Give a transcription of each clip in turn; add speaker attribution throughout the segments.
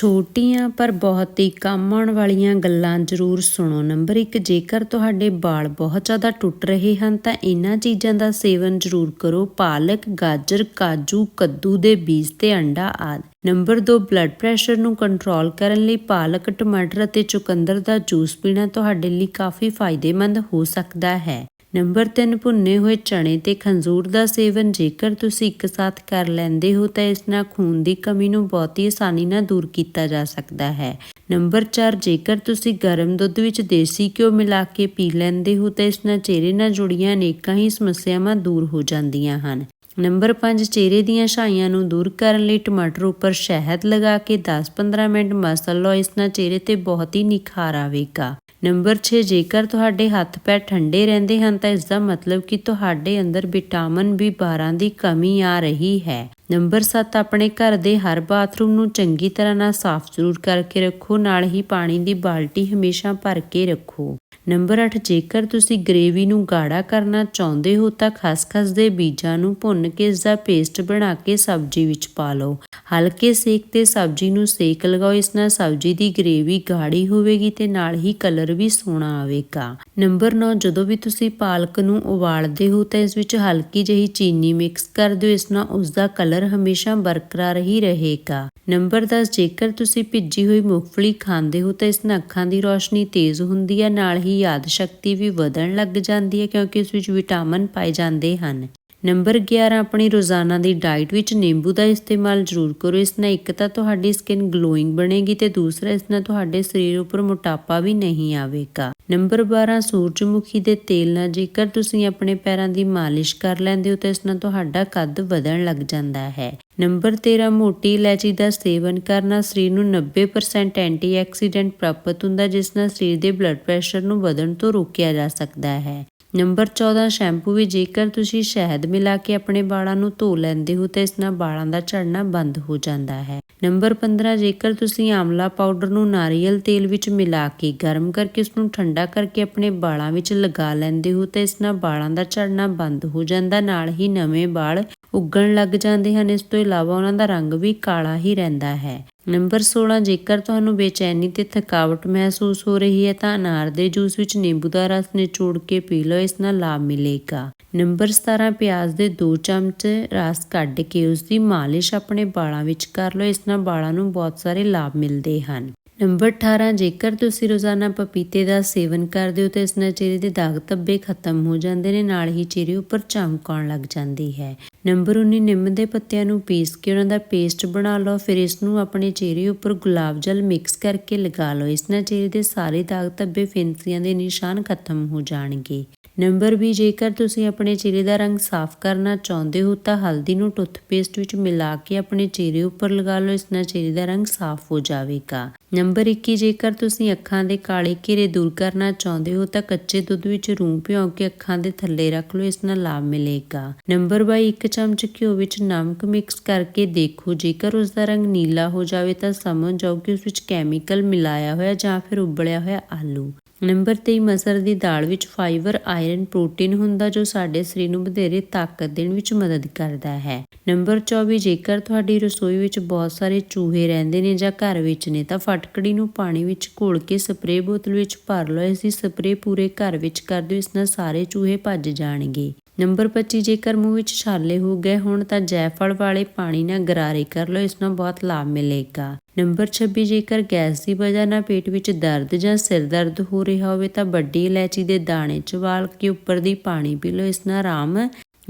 Speaker 1: ਛੋਟੀਆਂ ਪਰ ਬਹੁਤ ਹੀ ਕੰਮ ਆਉਣ ਵਾਲੀਆਂ ਗੱਲਾਂ ਜ਼ਰੂਰ ਸੁਣੋ। ਨੰਬਰ 1 ਜੇਕਰ ਤੁਹਾਡੇ ਵਾਲ ਬਹੁਤ ਜ਼ਿਆਦਾ ਟੁੱਟ ਰਹੇ ਹਨ, ਤਾਂ ਇਹਨਾਂ ਚੀਜ਼ਾਂ ਦਾ ਸੇਵਨ ਜ਼ਰੂਰ ਕਰੋ। ਪਾਲਕ, ਗਾਜਰ, ਕਾਜੂ, ਕੱਦੂ ਦੇ ਬੀਜ ਤੇ ਅੰਡਾ ਆਦਿ। ਨੰਬਰ 2 ਬਲੱਡ ਪ੍ਰੈਸ਼ਰ ਨੂੰ ਕੰਟਰੋਲ ਕਰਨ ਲਈ ਪਾਲਕ, ਟਮਾਟਰ ਅਤੇ ਚੁਕੰਦਰ ਦਾ ਜੂਸ ਪੀਣਾ ਤੁਹਾਡੇ ਲਈ ਕਾਫੀ ਫਾਇਦੇਮੰਦ ਹੋ ਸਕਦਾ ਹੈ। ਨੰਬਰ 3 ਭੁੰਨੇ ਹੋਏ ਚਣੇ ਤੇ ਖੰਜੂਰ ਦਾ ਸੇਵਨ ਜੇਕਰ ਤੁਸੀਂ ਇੱਕ ਸਾਥ ਕਰ ਲੈਂਦੇ ਹੋ ਤਾਂ ਇਸ ਨਾਲ ਖੂਨ ਦੀ ਕਮੀ ਨੂੰ ਬਹੁਤ ਹੀ ਆਸਾਨੀ ਨਾਲ ਦੂਰ ਕੀਤਾ ਜਾ ਸਕਦਾ ਹੈ। ਨੰਬਰ 4 ਜੇਕਰ ਤੁਸੀਂ ਗਰਮ ਦੁੱਧ ਵਿੱਚ ਦੇਸੀ ਘਿਓ ਮਿਲਾ ਕੇ ਪੀ ਲੈਂਦੇ ਹੋ ਤਾਂ ਇਸ ਨਾਲ ਚਿਹਰੇ ਨਾਲ ਜੁੜੀਆਂ ਅਨੇਕਾਂ ਹੀ ਸਮੱਸਿਆਵਾਂ ਦੂਰ ਹੋ ਜਾਂਦੀਆਂ ਹਨ। ਨੰਬਰ 5 ਚਿਹਰੇ ਦੀਆਂ ਛਾਈਆਂ ਨੂੰ ਦੂਰ ਕਰਨ ਲਈ ਟਮਾਟਰ ਉੱਪਰ ਸ਼ਹਿਦ ਲਗਾ ਕੇ 10-15 ਮਿੰਟ ਮਸਲ ਲਓ, ਇਸ ਨਾਲ ਚਿਹਰੇ ਤੇ ਬਹੁਤ ਹੀ ਨਿਖਾਰ ਆਵੇਗਾ। ਨੰਬਰ 6 ਜੇਕਰ ਤੁਹਾਡੇ ਹੱਥ ਪੈਰ ਠੰਡੇ ਰਹਿੰਦੇ ਹਨ ਤਾਂ ਇਸ ਦਾ ਮਤਲਬ ਕਿ ਤੁਹਾਡੇ ਅੰਦਰ ਵਿਟਾਮਿਨ B12 ਦੀ ਕਮੀ ਆ ਰਹੀ ਹੈ। ਨੰਬਰ 7 ਆਪਣੇ ਘਰ ਦੇ ਹਰ ਬਾਥਰੂਮ ਨੂੰ ਚੰਗੀ ਤਰ੍ਹਾਂ ਨਾਲ ਸਾਫ਼ ਜ਼ਰੂਰ ਕਰਕੇ ਰੱਖੋ, ਨਾਲ ਹੀ ਪਾਣੀ ਦੀ ਬਾਲਟੀ ਹਮੇਸ਼ਾ ਭਰ ਕੇ ਰੱਖੋ। ਨੰਬਰ 8 ਜੇਕਰ ਤੁਸੀਂ ਗ੍ਰੇਵੀ ਨੂੰ ਗਾੜਾ ਕਰਨਾ ਚਾਹੁੰਦੇ ਹੋ ਤਾਂ ਖਸਖਸ ਦੇ ਬੀਜਾਂ ਨੂੰ ਭੁੰਨ ਕੇ ਇਸ ਦਾ ਪੇਸਟ ਬਣਾ ਕੇ ਸਬਜ਼ੀ ਵਿੱਚ ਪਾ ਲਓ। ਹਲਕੇ ਸੇਕ ਤੇ ਸਬਜ਼ੀ ਨੂੰ ਸੇਕ ਲਗਾਓ, ਇਸ ਨਾਲ ਸਬਜ਼ੀ ਦੀ ਗ੍ਰੇਵੀ ਗਾੜੀ ਹੋਵੇਗੀ ਤੇ ਨਾਲ ਹੀ ਕਲਰ ਵੀ ਸੋਹਣਾ ਆਵੇਗਾ। ਨੰਬਰ 9 ਜਦੋਂ ਵੀ ਤੁਸੀਂ ਪਾਲਕ ਨੂੰ ਉਬਾਲਦੇ ਹੋ ਤਾਂ ਇਸ ਵਿੱਚ ਹਲਕੀ ਜਿਹੀ ਚੀਨੀ ਮਿਕਸ ਕਰ ਦਿਓ, ਇਸ ਨਾਲ ਉਸ ਦਾ ਕਲਰ ਹਮੇਸ਼ਾ ਬਰਕਰਾਰ ਹੀ ਰਹੇਗਾ। ਨੰਬਰ 10 ਜੇਕਰ ਤੁਸੀਂ ਭਿੱਜੀ ਹੋਈ ਮੂੰਗਫਲੀ ਖਾਂਦੇ ਹੋ ਤਾਂ ਇਸ ਨਾਲ ਅੱਖਾਂ ਦੀ ਰੋਸ਼ਨੀ ਤੇਜ਼ ਹੁੰਦੀ ਹੈ, ਨਾਲ ਹੀ ਯਾਦ ਸ਼ਕਤੀ ਵੀ ਵਧਣ ਲੱਗ ਜਾਂਦੀ ਹੈ ਕਿਉਂਕਿ ਇਸ ਵਿੱਚ ਵਿਟਾਮਿਨ ਪਾਏ ਜਾਂਦੇ ਹਨ। ਨੰਬਰ 11 ਆਪਣੀ ਰੋਜ਼ਾਨਾ ਦੀ ਡਾਈਟ ਵਿੱਚ ਨਿੰਬੂ ਦਾ ਇਸਤੇਮਾਲ ਜ਼ਰੂਰ ਕਰੋ। ਇਸ ਨਾਲ ਇੱਕ ਤਾਂ ਤੁਹਾਡੀ ਸਕਿਨ ਗਲੋਇੰਗ ਬਣੇਗੀ ਤੇ ਦੂਸਰਾ, ਇਸ ਨਾਲ ਤੁਹਾਡੇ ਸਰੀਰ ਉੱਪਰ ਮੋਟਾਪਾ ਵੀ ਨਹੀਂ ਆਵੇਗਾ। ਨੰਬਰ 12 ਸੂਰਜਮੁਖੀ ਦੇ ਤੇਲ ਨਾਲ ਜੇਕਰ ਤੁਸੀਂ ਆਪਣੇ ਪੈਰਾਂ ਦੀ ਮਾਲਿਸ਼ ਕਰ ਲੈਂਦੇ ਹੋ, ਤਾਂ ਇਸ ਨਾਲ ਤੁਹਾਡਾ ਕੱਦ ਵਧਣ ਲੱਗ ਜਾਂਦਾ ਹੈ। ਨੰਬਰ 13 ਮੋਟੀ ਇਲਾਇਚੀ ਦਾ ਸੇਵਨ ਕਰਨਾ ਸਰੀਰ ਨੂੰ 90% ਐਂਟੀਆਕਸੀਡੈਂਟ ਪ੍ਰਾਪਤ ਹੁੰਦਾ, ਜਿਸ ਨਾਲ ਸਰੀਰ ਦੇ ਬਲੱਡ ਪ੍ਰੈਸ਼ਰ ਨੂੰ ਵਧਣ ਤੋਂ ਰੋਕਿਆ ਜਾ ਸਕਦਾ ਹੈ। ਨੰਬਰ 14 ਸ਼ੈਂਪੂ ਵੀ ਜੇਕਰ ਤੁਸੀਂ ਸ਼ਹਿਦ ਮਿਲਾ ਕੇ ਆਪਣੇ ਵਾਲਾਂ ਨੂੰ ਧੋ ਲੈਂਦੇ ਹੋ ਤਾਂ ਇਸ ਨਾਲ ਵਾਲਾਂ ਦਾ ਝੜਨਾ ਬੰਦ ਹੋ ਜਾਂਦਾ ਹੈ। ਨੰਬਰ 15 ਜੇਕਰ ਤੁਸੀਂ ਆਮਲਾ ਪਾਊਡਰ ਨੂੰ ਨਾਰੀਅਲ ਤੇਲ ਵਿੱਚ ਮਿਲਾ ਕੇ ਗਰਮ ਕਰਕੇ ਉਸ ਨੂੰ ਠੰਡਾ ਕਰਕੇ ਆਪਣੇ ਵਾਲਾਂ ਵਿੱਚ ਲਗਾ ਲੈਂਦੇ ਹੋ ਤਾਂ ਇਸ ਨਾਲ ਵਾਲਾਂ ਦਾ ਝੜਨਾ ਬੰਦ ਹੋ ਜਾਂਦਾ, ਨਾਲ ਹੀ ਨਵੇਂ ਵਾਲ ਉੱਗਣ ਲੱਗ ਜਾਂਦੇ ਹਨ। ਇਸ ਤੋਂ ਇਲਾਵਾ ਉਹਨਾਂ ਦਾ ਰੰਗ ਵੀ ਕਾਲਾ ਹੀ ਰਹਿੰਦਾ ਹੈ। ਨੰਬਰ 16 ਜੇਕਰ ਤੁਹਾਨੂੰ ਬੇਚੈਨੀ ਤੇ ਥਕਾਵਟ ਮਹਿਸੂਸ ਹੋ ਰਹੀ ਹੈ, ਤਾਂ ਅਨਾਰ ਦੇ ਜੂਸ ਵਿੱਚ ਨਿੰਬੂ ਦਾ ਰਸ ਨਿਚੋੜ ਕੇ ਪੀ ਲਓ, ਇਸ ਨਾਲ ਲਾਭ ਮਿਲੇਗਾ। ਨੰਬਰ 17 ਪਿਆਜ਼ ਦੇ 2 ਚਮਚ ਰਸ ਕੱਢ ਕੇ ਉਸ ਦੀ ਮਾਲਿਸ਼ ਆਪਣੇ ਵਾਲਾਂ ਵਿੱਚ ਕਰ ਲਓ, ਇਸ ਨਾਲ ਵਾਲਾਂ ਨੂੰ ਬਹੁਤ ਸਾਰੇ ਲਾਭ ਮਿਲਦੇ ਹਨ। ਨੰਬਰ 18 ਜੇਕਰ ਤੁਸੀਂ ਰੋਜ਼ਾਨਾ ਪਪੀਤੇ ਦਾ ਸੇਵਨ ਕਰਦੇ ਹੋ ਤਾਂ ਇਸ ਨਾਲ ਚਿਹਰੇ ਦੇ ਦਾਗ ਧੱਬੇ ਖਤਮ ਹੋ ਜਾਂਦੇ ਨੇ, ਨਾਲ ਹੀ ਚਿਹਰੇ ਉੱਪਰ ਚਮਕ ਆਉਣ ਲੱਗ ਜਾਂਦੀ ਹੈ। ਨੰਬਰ 19 ਨਿੰਮ ਦੇ ਪੱਤਿਆਂ ਨੂੰ ਪੀਸ ਕੇ ਉਹਨਾਂ ਦਾ ਪੇਸਟ ਬਣਾ ਲਓ, ਫਿਰ ਇਸ ਨੂੰ ਆਪਣੇ ਚਿਹਰੇ ਉੱਪਰ ਗੁਲਾਬ ਜਲ ਮਿਕਸ ਕਰਕੇ ਲਗਾ ਲਓ। ਇਸ ਨਾਲ ਚਿਹਰੇ ਦੇ ਸਾਰੇ ਦਾਗ ਧੱਬੇ ਫਿੰਸੀਆਂ ਦੇ ਨਿਸ਼ਾਨ ਖਤਮ ਹੋ ਜਾਣਗੇ। ਨੰਬਰ 20 ਜੇਕਰ ਤੁਸੀਂ ਆਪਣੇ ਚਿਹਰੇ ਦਾ ਰੰਗ ਸਾਫ਼ ਕਰਨਾ ਚਾਹੁੰਦੇ ਹੋ, ਤਾਂ ਹਲਦੀ ਨੂੰ ਟੁੱਥਪੇਸਟ ਵਿੱਚ ਮਿਲਾ ਕੇ ਆਪਣੇ ਚਿਹਰੇ ਉੱਪਰ ਲਗਾ ਲਓ, ਇਸ ਨਾਲ ਚਿਹਰੇ ਦਾ ਰੰਗ ਸਾਫ਼ ਹੋ ਜਾਵੇਗਾ। ਨੰਬਰ 21 ਜੇਕਰ ਤੁਸੀਂ ਅੱਖਾਂ ਦੇ ਕਾਲੇ ਘੇਰੇ ਦੂਰ ਕਰਨਾ ਚਾਹੁੰਦੇ ਹੋ, ਤਾਂ ਕੱਚੇ ਦੁੱਧ ਵਿੱਚ ਰੂੰ ਭਿਓ ਕੇ ਅੱਖਾਂ ਦੇ ਥੱਲੇ ਰੱਖ ਲਓ, ਇਸ ਨਾਲ ਲਾਭ ਮਿਲੇਗਾ। ਨੰਬਰ 22 ਇੱਕ ਚਮਚ ਘਿਓ ਵਿੱਚ ਨਮਕ ਮਿਕਸ ਕਰਕੇ ਦੇਖੋ, ਜੇਕਰ ਉਸ ਦਾ ਰੰਗ ਨੀਲਾ ਹੋ ਜਾਵੇ, ਤਾਂ ਸਮਝ ਜਾਓ ਕਿ ਉਸ ਵਿੱਚ ਕੈਮੀਕਲ ਮਿਲਾਇਆ ਹੋਇਆ ਜਾਂ ਫਿਰ ਉਬਲਿਆ ਹੋਇਆ ਆਲੂ। ਨੰਬਰ 23 ਮਸਰ ਦੀ ਦਾਲ ਵਿੱਚ ਫਾਈਬਰ ਆਇਰਨ ਪ੍ਰੋਟੀਨ ਹੁੰਦਾ ਜੋ ਸਾਡੇ ਸਰੀਰ ਨੂੰ ਵਧੇਰੇ ਤਾਕਤ ਦੇਣ ਵਿੱਚ ਮਦਦ ਕਰਦਾ ਹੈ। ਨੰਬਰ 24 ਜੇਕਰ ਤੁਹਾਡੀ ਰਸੋਈ ਵਿੱਚ ਬਹੁਤ ਸਾਰੇ ਚੂਹੇ ਰਹਿੰਦੇ ਨੇ ਜਾਂ ਘਰ ਵਿੱਚ ਨੇ, ਤਾਂ ਫਟਕੜੀ ਨੂੰ ਪਾਣੀ ਵਿੱਚ ਘੋਲ ਕੇ ਸਪਰੇਅ ਬੋਤਲ ਵਿੱਚ ਭਰ ਲਓ। ਇਸ ਦੀ ਸਪਰੇਅ ਪੂਰੇ ਘਰ ਵਿੱਚ ਕਰ ਦਿਓ, ਇਸ ਨਾਲ ਸਾਰੇ ਚੂਹੇ ਭੱਜ ਜਾਣਗੇ। ਨੰਬਰ 25 ਜੇਕਰ ਮੂੰਹ ਵਿੱਚ ਛਾਲੇ ਹੋ ਗਏ ਹੋਣ ਤਾਂ ਜੈਫਲ ਵਾਲੇ ਪਾਣੀ ਨਾਲ ਗਰਾਰੇ ਕਰ ਲਓ, ਇਸ ਨਾਲ ਬਹੁਤ ਲਾਭ ਮਿਲੇਗਾ। ਨੰਬਰ 26 ਜੇਕਰ ਗੈਸ ਦੀ ਵਜ੍ਹਾ ਨਾਲ ਪੇਟ ਵਿੱਚ ਦਰਦ ਜਾਂ ਸਿਰ ਦਰਦ ਹੋ ਰਿਹਾ ਹੋਵੇ ਤਾਂ ਵੱਡੀ ਇਲਾਇਚੀ ਦੇ ਦਾਣੇ ਚਵਾਲ ਕੇ ਉੱਪਰ ਦੀ ਪਾਣੀ ਪੀ ਲਓ, ਇਸ ਨਾਲ ਆਰਾਮ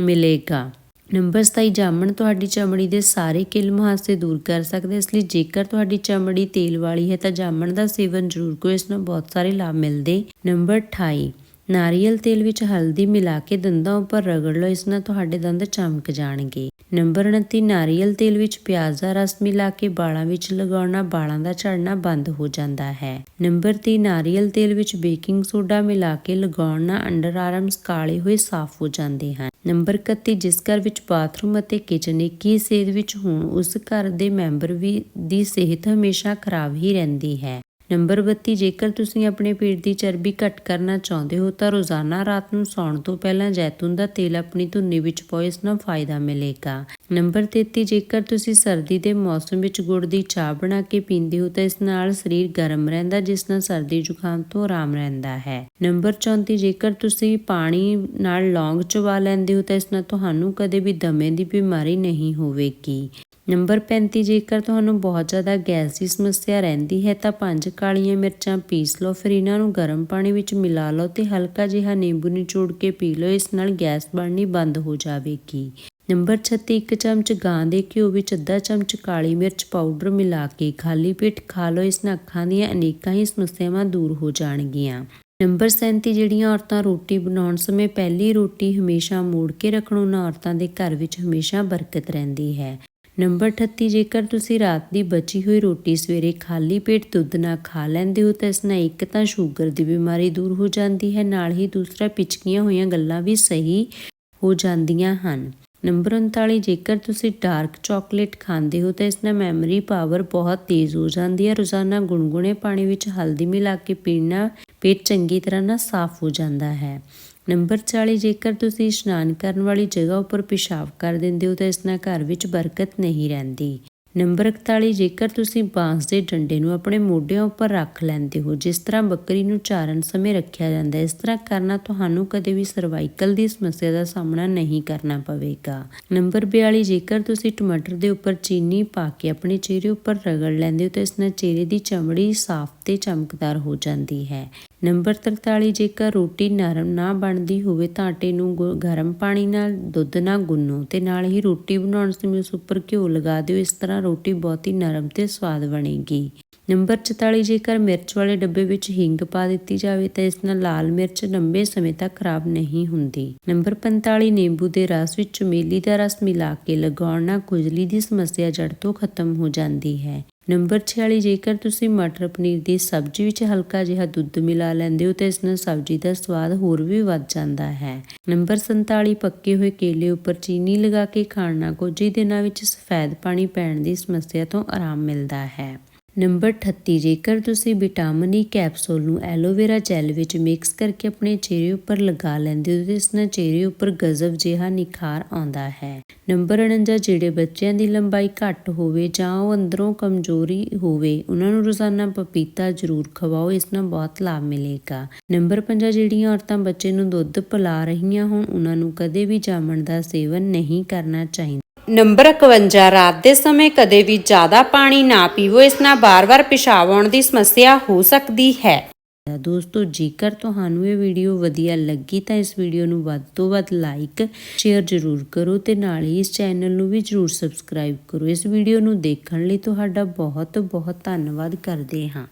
Speaker 1: ਮਿਲੇਗਾ। ਨੰਬਰ 27 ਜਾਮਣ ਤੁਹਾਡੀ ਚਮੜੀ ਦੇ ਸਾਰੇ ਕਿਲ ਮੁਹਾਸੇ ਦੂਰ ਕਰ ਸਕਦੇ ਇਸ ਲਈ ਜੇਕਰ ਤੁਹਾਡੀ ਚਮੜੀ ਤੇਲ ਵਾਲੀ ਹੈ ਤਾਂ ਜਾਮਣ ਦਾ ਸੇਵਨ ਜ਼ਰੂਰ ਕਰੋ, ਇਸ ਨਾਲ ਬਹੁਤ ਸਾਰੇ ਲਾਭ ਮਿਲਦੇ। ਨੰਬਰ 28 ਨਾਰੀਅਲ ਤੇਲ ਵਿੱਚ ਹਲਦੀ ਮਿਲਾ ਕੇ ਦੰਦਾਂ ਉੱਪਰ ਰਗੜ ਲਓ, ਇਸ ਨਾਲ ਤੁਹਾਡੇ ਦੰਦ ਚਮਕ ਜਾਣਗੇ। ਨੰਬਰ 29 ਨਾਰੀਅਲ ਤੇਲ ਵਿੱਚ ਪਿਆਜ਼ ਦਾ ਰਸ ਮਿਲਾ ਕੇ ਵਾਲਾਂ ਵਿੱਚ ਲਗਾਉਣਾ ਵਾਲਾਂ ਦਾ ਝੜਨਾ ਬੰਦ ਹੋ ਜਾਂਦਾ ਹੈ। ਨੰਬਰ 30 ਨਾਰੀਅਲ ਤੇਲ ਵਿੱਚ ਬੇਕਿੰਗ ਸੋਡਾ ਮਿਲਾ ਕੇ ਲਗਾਉਣ ਨਾਲ ਅੰਡਰ ਆਰਮਸ ਕਾਲੇ ਹੋਏ ਸਾਫ਼ ਹੋ ਜਾਂਦੇ ਹਨ। ਨੰਬਰ 31 ਜਿਸ ਘਰ ਵਿੱਚ ਬਾਥਰੂਮ ਅਤੇ ਕਿਚਨ ਇੱਕ ਹੀ ਸੇਧ ਵਿੱਚ ਹੋਣ, ਉਸ ਘਰ ਦੇ ਮੈਂਬਰ ਵੀ, ਦੀ ਸਿਹਤ ਹਮੇਸ਼ਾ ਖਰਾਬ ਹੀ ਰਹਿੰਦੀ ਹੈ। ਨੰਬਰ 32 ਜੇਕਰ ਤੁਸੀਂ ਆਪਣੇ ਪੇਟ ਦੀ ਚਰਬੀ ਘੱਟ ਕਰਨਾ ਚਾਹੁੰਦੇ ਹੋ, ਤਾਂ ਰੋਜ਼ਾਨਾ ਰਾਤ ਨੂੰ ਸੌਣ ਤੋਂ ਪਹਿਲਾਂ ਜੈਤੂਨ ਦਾ ਤੇਲ ਆਪਣੀ ਧੁੰਨੀ ਵਿੱਚ ਪਾਓ ਇਸ ਨਾਲ ਫਾਇਦਾ ਮਿਲੇਗਾ। ਨੰਬਰ 33 ਜੇਕਰ ਤੁਸੀਂ ਸਰਦੀ ਦੇ ਮੌਸਮ ਵਿੱਚ ਗੁੜ ਦੀ ਚਾਹ ਬਣਾ ਕੇ ਪੀਂਦੇ ਹੋ, ਤਾਂ ਇਸ ਨਾਲ ਸਰੀਰ ਗਰਮ ਰਹਿੰਦਾ, ਜਿਸ ਨਾਲ ਸਰਦੀ ਜ਼ੁਕਾਮ ਤੋਂ ਆਰਾਮ ਰਹਿੰਦਾ ਹੈ। ਨੰਬਰ 34 ਜੇਕਰ ਤੁਸੀਂ ਪਾਣੀ ਨਾਲ ਲੌਂਗ ਚਵਾ ਲੈਂਦੇ ਹੋ, ਤਾਂ ਇਸ ਨਾਲ ਤੁਹਾਨੂੰ ਕਦੇ ਵੀ ਦਮੇ ਦੀ ਬਿਮਾਰੀ ਨਹੀਂ ਹੋਵੇਗੀ। ਨੰਬਰ 35 ਜੇਕਰ ਤੁਹਾਨੂੰ ਬਹੁਤ ਜ਼ਿਆਦਾ ਗੈਸ ਦੀ ਸਮੱਸਿਆ ਰਹਿੰਦੀ ਹੈ, ਤਾਂ ਪੰਜ ਕਾਲੀਆਂ ਮਿਰਚਾਂ ਪੀਸ ਲਓ। ਫਿਰ ਇਹਨਾਂ ਨੂੰ ਗਰਮ ਪਾਣੀ ਵਿੱਚ ਮਿਲਾ ਲਓ ਤੇ ਹਲਕਾ ਜਿਹਾ ਨਿੰਬੂ ਨਿਚੋੜ ਕੇ ਪੀ ਲਓ। ਇਸ ਨਾਲ ਗੈਸ ਬਣਨੀ ਬੰਦ ਹੋ ਜਾਵੇਗੀ। ਨੰਬਰ 36 ਇੱਕ ਚਮਚ ਗਾਂ ਦੇ ਘਿਓ ਵਿੱਚ ਅੱਧਾ ਚਮਚ ਕਾਲੀ ਮਿਰਚ ਪਾਊਡਰ ਮਿਲਾ ਕੇ ਖਾਲੀ ਪੇਟ ਖਾ ਲਓ। ਇਸ ਨਾਲ ਅੱਖਾਂ ਦੀਆਂ ਅਨੇਕਾਂ ਹੀ ਸਮੱਸਿਆਵਾਂ ਦੂਰ ਹੋ ਜਾਣਗੀਆਂ। ਨੰਬਰ 37 ਜਿਹੜੀਆਂ ਔਰਤਾਂ ਰੋਟੀ ਬਣਾਉਣ ਸਮੇਂ ਪਹਿਲੀ ਰੋਟੀ ਹਮੇਸ਼ਾ ਮੋੜ ਕੇ ਰੱਖਣ, ਉਹਨਾਂ ਔਰਤਾਂ ਦੇ ਘਰ ਵਿੱਚ ਹਮੇਸ਼ਾ ਬਰਕਤ ਰਹਿੰਦੀ ਹੈ। ਨੰਬਰ 38 ਜੇਕਰ ਤੁਸੀਂ ਰਾਤ ਦੀ ਬਚੀ ਹੋਈ ਰੋਟੀ ਸਵੇਰੇ ਖਾਲੀ ਪੇਟ ਦੁੱਧ ਨਾਲ ਖਾ ਲੈਂਦੇ ਹੋ, ਤਾਂ ਇਸ ਨਾਲ ਇੱਕ ਤਾਂ ਸ਼ੂਗਰ ਦੀ ਬਿਮਾਰੀ ਦੂਰ ਹੋ ਜਾਂਦੀ ਹੈ, ਨਾਲ ਹੀ ਦੂਸਰਾ ਪਿਚਕੀਆਂ ਹੋਈਆਂ ਗੱਲਾਂ ਵੀ ਸਹੀ ਹੋ ਜਾਂਦੀਆਂ ਹਨ। ਨੰਬਰ 39 ਜੇਕਰ ਤੁਸੀਂ ਡਾਰਕ ਚਾਕਲੇਟ ਖਾਂਦੇ ਹੋ, ਤਾਂ ਇਸ ਨਾਲ ਮੈਮਰੀ ਪਾਵਰ ਬਹੁਤ ਤੇਜ਼ ਹੋ ਜਾਂਦੀ ਹੈ, ਰੋਜ਼ਾਨਾ ਗੁਨਗੁਨੇ ਪਾਣੀ ਵਿੱਚ ਹਲਦੀ ਮਿਲਾ ਕੇ ਪੀਣਾ ਪੇਟ ਚੰਗੀ ਤਰ੍ਹਾਂ ਨਾਲ ਸਾਫ਼ ਹੋ ਜਾਂਦਾ ਹੈ। ਨੰਬਰ 40 ਜੇਕਰ ਤੁਸੀਂ ਇਸ਼ਨਾਨ ਕਰਨ ਵਾਲੀ ਜਗ੍ਹਾ ਉੱਪਰ ਪਿਸ਼ਾਬ ਕਰ ਦਿੰਦੇ ਹੋ ਤਾਂ ਇਸ ਨਾਲ ਘਰ ਵਿੱਚ ਬਰਕਤ ਨਹੀਂ ਰਹਿੰਦੀ। ਨੰਬਰ 41 ਜੇਕਰ ਤੁਸੀਂ ਬਾਂਸ ਦੇ ਡੰਡੇ ਨੂੰ ਆਪਣੇ ਮੋਢਿਆਂ ਉੱਪਰ ਰੱਖ ਲੈਂਦੇ ਹੋ, ਜਿਸ ਤਰ੍ਹਾਂ ਬੱਕਰੀ ਨੂੰ ਚਾਰਨ ਸਮੇਂ ਰੱਖਿਆ ਜਾਂਦਾ ਹੈ, ਇਸ ਤਰ੍ਹਾਂ ਕਰਨਾ ਤੁਹਾਨੂੰ ਕਦੇ ਵੀ ਸਰਵਾਈਕਲ ਦੀ ਸਮੱਸਿਆ ਦਾ ਸਾਹਮਣਾ ਨਹੀਂ ਕਰਨਾ ਪਵੇਗਾ। ਨੰਬਰ 42 ਜੇਕਰ ਤੁਸੀਂ ਟਮਾਟਰ ਦੇ ਉੱਪਰ ਚੀਨੀ ਪਾ ਕੇ ਆਪਣੇ ਚਿਹਰੇ ਉੱਪਰ ਰਗੜ ਲੈਂਦੇ ਹੋ ਤਾਂ ਇਸ ਨਾਲ ਚਿਹਰੇ ਦੀ ਚਮੜੀ ਸਾਫ਼ ਤੇ ਚਮਕਦਾਰ ਹੋ ਜਾਂਦੀ ਹੈ। ਨੰਬਰ 43 ਜੇਕਰ ਰੋਟੀ ਨਰਮ ਨਾ ਬਣਦੀ ਹੋਵੇ ਤਾਂ ਆਟੇ ਨੂੰ ਗੁ- ਗਰਮ ਪਾਣੀ ਨਾਲ, ਦੁੱਧ ਨਾਲ ਗੁੰਨੋ ਤੇ ਨਾਲ ਹੀ ਰੋਟੀ ਬਣਾਉਣ ਸਮੇਂ ਉਸ ਉੱਪਰ ਘਿਓ ਲਗਾ ਦਿਓ। ਇਸ ਤਰ੍ਹਾਂ ਰੋਟੀ ਬਹੁਤ ਹੀ ਨਰਮ ਤੇ ਸਵਾਦ ਬਣੇਗੀ। ਨੰਬਰ 44 ਜੇਕਰ ਮਿਰਚ ਵਾਲੇ ਡੱਬੇ ਵਿੱਚ ਹਿੰਗ ਪਾ ਦਿੱਤੀ ਜਾਵੇ ਤਾਂ ਇਸ ਨਾਲ ਲਾਲ ਮਿਰਚ ਲੰਬੇ ਸਮੇਂ ਤੱਕ ਖਰਾਬ ਨਹੀਂ ਹੁੰਦੀ। ਨੰਬਰ 45 ਨਿੰਬੂ ਦੇ ਰਸ ਵਿੱਚ ਚਮੇਲੀ ਦਾ ਰਸ ਮਿਲਾ ਕੇ ਲਗਾਉਣ ਨਾਲ ਖੁਜਲੀ ਦੀ ਸਮੱਸਿਆ ਜੜ ਤੋਂ ਖਤਮ ਹੋ ਜਾਂਦੀ ਹੈ। ਨੰਬਰ 46 ਜੇਕਰ ਤੁਸੀਂ ਮਟਰ ਪਨੀਰ ਦੀ ਸਬਜ਼ੀ ਵਿੱਚ ਹਲਕਾ ਜਿਹਾ ਦੁੱਧ ਮਿਲਾ ਲੈਂਦੇ ਹੋ ਤਾਂ ਇਸ ਨਾਲ ਸਬਜ਼ੀ ਦਾ ਸਵਾਦ ਹੋਰ ਵੀ ਵੱਧ ਜਾਂਦਾ ਹੈ। ਨੰਬਰ 47 ਪੱਕੇ ਹੋਏ ਕੇਲੇ ਉੱਪਰ ਚੀਨੀ ਲਗਾ ਕੇ ਖਾਣ ਨਾਲ ਕੁਝ ਹੀ ਦਿਨਾਂ ਵਿੱਚ ਸਫੈਦ ਪਾਣੀ ਪੈਣ ਦੀ ਸਮੱਸਿਆ ਤੋਂ ਆਰਾਮ ਮਿਲਦਾ ਹੈ। ਨੰਬਰ 38 ਜੇਕਰ ਤੁਸੀਂ ਵਿਟਾਮਿਨ ਈ ਕੈਪਸੂਲ ਨੂੰ ਐਲੋਵੇਰਾ ਜੈਲ ਵਿੱਚ ਮਿਕਸ ਕਰਕੇ ਆਪਣੇ ਚਿਹਰੇ ਉੱਪਰ ਲਗਾ ਲੈਂਦੇ ਹੋ ਤਾਂ ਇਸ ਨਾਲ ਚਿਹਰੇ ਉੱਪਰ ਗਜ਼ਬ ਜਿਹਾ ਨਿਖਾਰ ਆਉਂਦਾ ਹੈ। ਨੰਬਰ 49 ਜਿਹੜੇ ਬੱਚਿਆਂ ਦੀ ਲੰਬਾਈ ਘੱਟ ਹੋਵੇ ਜਾਂ ਉਹ ਅੰਦਰੋਂ ਕਮਜ਼ੋਰੀ ਹੋਵੇ, ਉਹਨਾਂ ਨੂੰ ਰੋਜ਼ਾਨਾ ਪਪੀਤਾ ਜ਼ਰੂਰ ਖਵਾਓ, ਇਸ ਨਾਲ ਬਹੁਤ ਲਾਭ ਮਿਲੇਗਾ। ਨੰਬਰ 50 ਜਿਹੜੀਆਂ ਔਰਤਾਂ ਬੱਚੇ ਨੂੰ ਦੁੱਧ ਪਿਲਾ ਰਹੀਆਂ ਹੋਣ, ਉਹਨਾਂ ਨੂੰ ਕਦੇ ਵੀ ਜਾਮਣ ਦਾ ਸੇਵਨ ਨਹੀਂ ਕਰਨਾ ਚਾਹੀਦਾ।
Speaker 2: ਨੰਬਰ 51 ਰਾਤ ਦੇ ਸਮੇਂ ਕਦੇ ਵੀ ਜ਼ਿਆਦਾ ਪਾਣੀ ਨਾ ਪੀਵੋ, ਇਸ ਨਾਲ ਬਾਰ-ਬਾਰ ਪਿਸ਼ਾਬ ਆਉਣ ਦੀ ਸਮੱਸਿਆ ਹੋ ਸਕਦੀ ਹੈ।
Speaker 1: ਦੋਸਤੋ, ਜੇਕਰ ਤੁਹਾਨੂੰ ਇਹ ਵੀਡੀਓ ਵਧੀਆ ਲੱਗੀ ਤਾਂ ਇਸ ਵੀਡੀਓ ਨੂੰ ਵੱਧ ਤੋਂ ਵੱਧ ਲਾਈਕ, ਸ਼ੇਅਰ ਜ਼ਰੂਰ ਕਰੋ ਤੇ ਨਾਲ ਹੀ ਇਸ ਚੈਨਲ ਨੂੰ ਵੀ ਜ਼ਰੂਰ ਸਬਸਕ੍ਰਾਈਬ ਕਰੋ। ਇਸ ਵੀਡੀਓ ਨੂੰ ਦੇਖਣ ਲਈ ਤੁਹਾਡਾ ਬਹੁਤ ਬਹੁਤ ਧੰਨਵਾਦ ਕਰਦੇ ਹਾਂ।